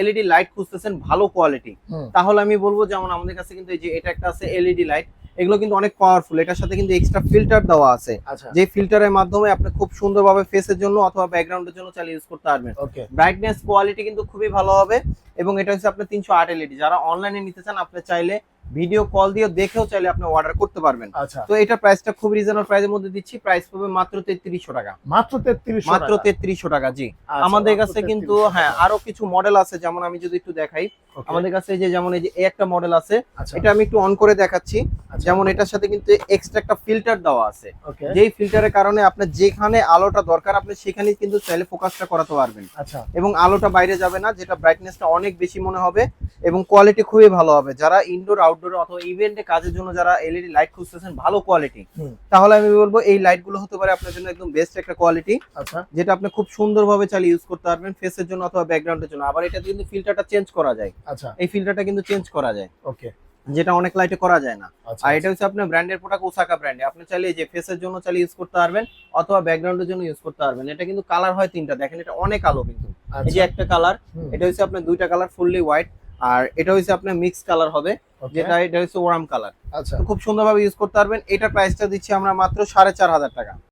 LED light খুঁজতেছেন ভালো quality তাহলে আমি বলব যেমন আমাদের কাছে কিন্তু এই যে এটা একটা আছে এলইডি লাইট এগুলো কিন্তু অনেক পাওয়ারফুল এটার সাথে কিন্তু এক্সট্রা ফিল্টার দেওয়া আছে। আচ্ছা। যে ফিল্টারের মাধ্যমে আপনি খুব সুন্দরভাবে ফেসের জন্য অথবা ব্যাকগ্রাউন্ডের জন্য চালিয়ে ইউজ করতে পারবেন। ব্রাইটনেস কোয়ালিটি কিন্তু খুবই ভালো হবে এবং এটা হচ্ছে আপনার তিনশো আট এলইডি যারা অনলাইনে নিতে চান আপনি চাইলে ভিডিও কল দিয়ে দেখেও চাইলে আপনি অর্ডার করতে পারবেন। আচ্ছা। তো এটার প্রাইসটা খুব রিজনেবল প্রাইসের মধ্যে দিচ্ছি। প্রাইস পাবে মাত্র তেত্রিশশো টাকা। মাত্র তেত্রিশ মাত্র তেত্রিশশো টাকা জি। আচ্ছা, আমাদের কাছে কিন্তু হ্যাঁ আরও কিছু মডেল আছে যেমন আমি যদি একটু দেখাই। আমাদের কাছে এই যে যেমন এই যে একটা মডেল আছে আচ্ছা। এটা আমি একটু অন করে দেখাচ্ছি। যেমন এটার সাথে কিন্তু এক্সট্রা একটা ফিল্টার দেওয়া আছে। যেই ফিল্টারের কারণে আপনার যেখানে আলোটা দরকার আপনি সেখানেই কিন্তু চাইলে ফোকাসটা করাতে পারবেন। আচ্ছা। এবং আলোটা বাইরে যাবে না যেটা ব্রাইটনেসটা অনেক বেশি মনে হবে এবং কোয়ালিটি খুবই ভালো হবে। যারা ইনডোর আউটডোর অথবা ইভেন্টে কাজের জন্য যারা এলইডি লাইট খুঁজতেছেন ভালো কোয়ালিটি তাহলে আমি বলব এই লাইটগুলো হতে পারে আপনার জন্য একদম বেস্ট একটা কোয়ালিটি আচ্ছা। যেটা আপনি খুব সুন্দরভাবে চালিয়ে ইউজ করতে পারবেন ফেসের জন্য অথবা ব্যাকগ্রাউন্ডের জন্য। আবার এটা কিন্তু ফিল্টারটা চেঞ্জ করা যায়। আচ্ছা। এই ফিল্টারটা কিন্তু চেঞ্জ করা যায়। ওকে। যেটা অনেক লাইটে করা যায় না। আচ্ছা আর এটা হচ্ছে আপনার ব্র্যান্ডের প্রোডাক্ট ওসাকা ব্র্যান্ডে আপনি চাইলে যে ফেসের জন্য চালিয়ে ইউজ করতে পারবেন অথবা ব্যাকগ্রাউন্ডের জন্য ইউজ করতে পারবেন। এটা কিন্তু কালার হয় তিনটা। দেখেন এটা অনেক আলো কিন্তু। এই যে আচ্ছা। একটা কালার এটা হচ্ছে আপনার দুইটা কালার ফুললি হোয়াইট আর এটা হচ্ছে আপনার মিক্স কালার হবে। যেটা এটা হচ্ছে ওরাম কালার। আচ্ছা। খুব সুন্দরভাবে ইউজ করতে পারবেন। এটার প্রাইসটা দিচ্ছি আমরা মাত্র সাড়ে চার হাজার টাকা।